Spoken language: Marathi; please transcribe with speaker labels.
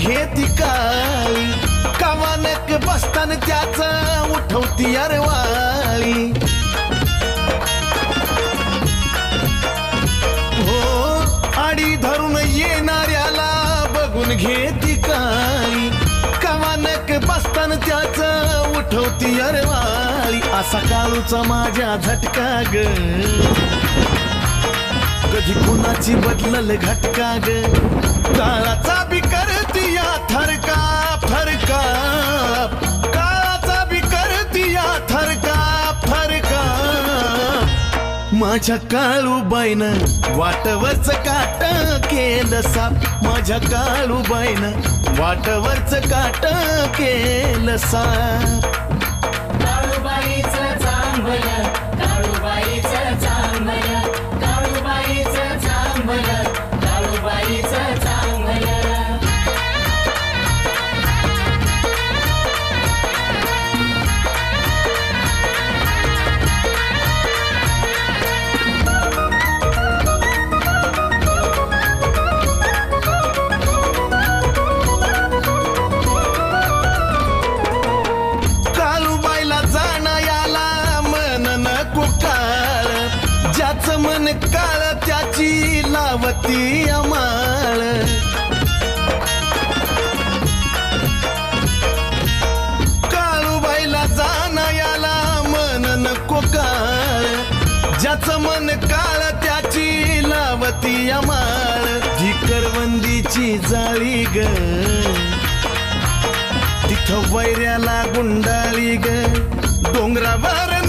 Speaker 1: घेती काय कवानक बसतान त्याच उठवती अरवाळी. हो आडी धरून येणाऱ्याला बघून घेती काय कवानक बसतान त्याच उठवती अरवाळी. असा काळूचा माझ्या झटका ग. कधी कुणाची बदलल घटका ग. काळाचा माझ्या काळूबाईन वाटवरच काट केलं साप. माझ्या काळूबाईन वाटवरच काट केलं साप. त्याची लावती अमाळ. काळूबाईला जाणायाला मन नको काळ. ज्याचं मन काळ त्याची लावती अमाळ. जी करवंदीची जाळी ग. तिथं वैऱ्याला गुंडाळी ग. डोंगरावर